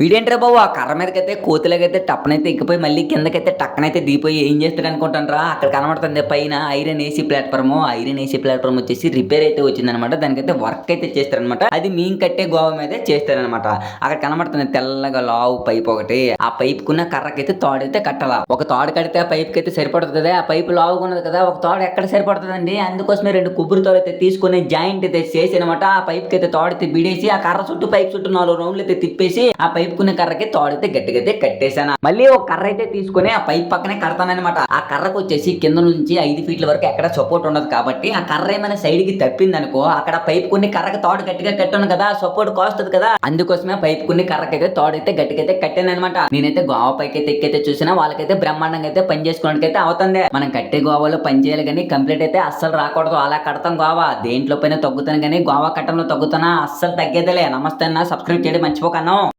వీడేంట్రా బాబు? ఆ కర్ర మీదకైతే కోతులకైతే టప్పనైతే ఎక్కిపోయి మళ్ళీ కిందకైతే టక్కనైతే దిగిపోయి ఏం చేస్తాడు అనుకుంటానరా అక్కడ కనబడుతుంది పైన iron AC platform iron AC platform వచ్చేసి రిపేర్ అయితే వచ్చిందనమాట. దానికైతే వర్క్ అయితే చేస్తారనమాట. అది మేము కట్టే గోవ మీద చేస్తారనమాట. అక్కడ కనబడుతుంది తెల్లగా లావు పైప్ ఒకటి. ఆ పైప్ కున్న కర్రకైతే తాడైతే కట్టాల? ఒక తాడు కడితే ఆ పైప్ అయితే సరిపడుతుంది? ఆ పైపు లావుకున్నది కదా ఒక తాడు ఎక్కడ సరిపడుతుందండి? అందుకోసమే రెండు కొబ్బరి తాడు అయితే తీసుకొని జాయింట్ అయితే చేసి అనమాట. ఆ పైప్ అయితే తాడు బిడేసి ఆ కర్ర చుట్టూ పైప్ చుట్టూ నాలుగు రౌండ్లు అయితే తిప్పేసి ఆ పైప్ ఎత్తుకునే కర్రకి తోడైతే అయితే గట్టిగా కట్టేశాను. మళ్ళీ ఒక కర్ర అయితే తీసుకొని ఆ పైప్ పక్కనే కడతానమాట ఆ కర్రకు వచ్చేసి కింద నుంచి ఐదు ఫీట్ల వరకు ఎక్కడ సపోర్ట్ ఉండదు కాబట్టి ఆ కర్ర ఏమైనా సైడ్కి తప్పింది అనుకో అక్కడ పైప్ కొన్ని కర్రకి తాడు గట్టిగా కట్టాను కదా సపోర్ట్ కాస్తుంది కదా. అందుకోసమే పైప్ కొన్ని కర్రకైతే తాడు అయితే కట్టాను అనమాట నేనైతే గోవా పైకి అయితే ఎక్కైతే చూసినా వాళ్ళకైతే బ్రహ్మాండంగా అయితే పని చేసుకోవడానికి అయితే అవుతుంది. మనం కట్టే గోవాలో పని చేయాలి కానీ కంప్లీట్ అయితే అస్సలు రాకూడదు. అలా కడతాం గోవా. దేంట్లో పైన తగ్గుతాను కానీ గోవా కట్టంలో తగ్గుతానా? అస్సలు తగ్గేదేలే. నమస్తే అన్న. సబ్స్క్రైబ్ చేయడం మర్చిపోకను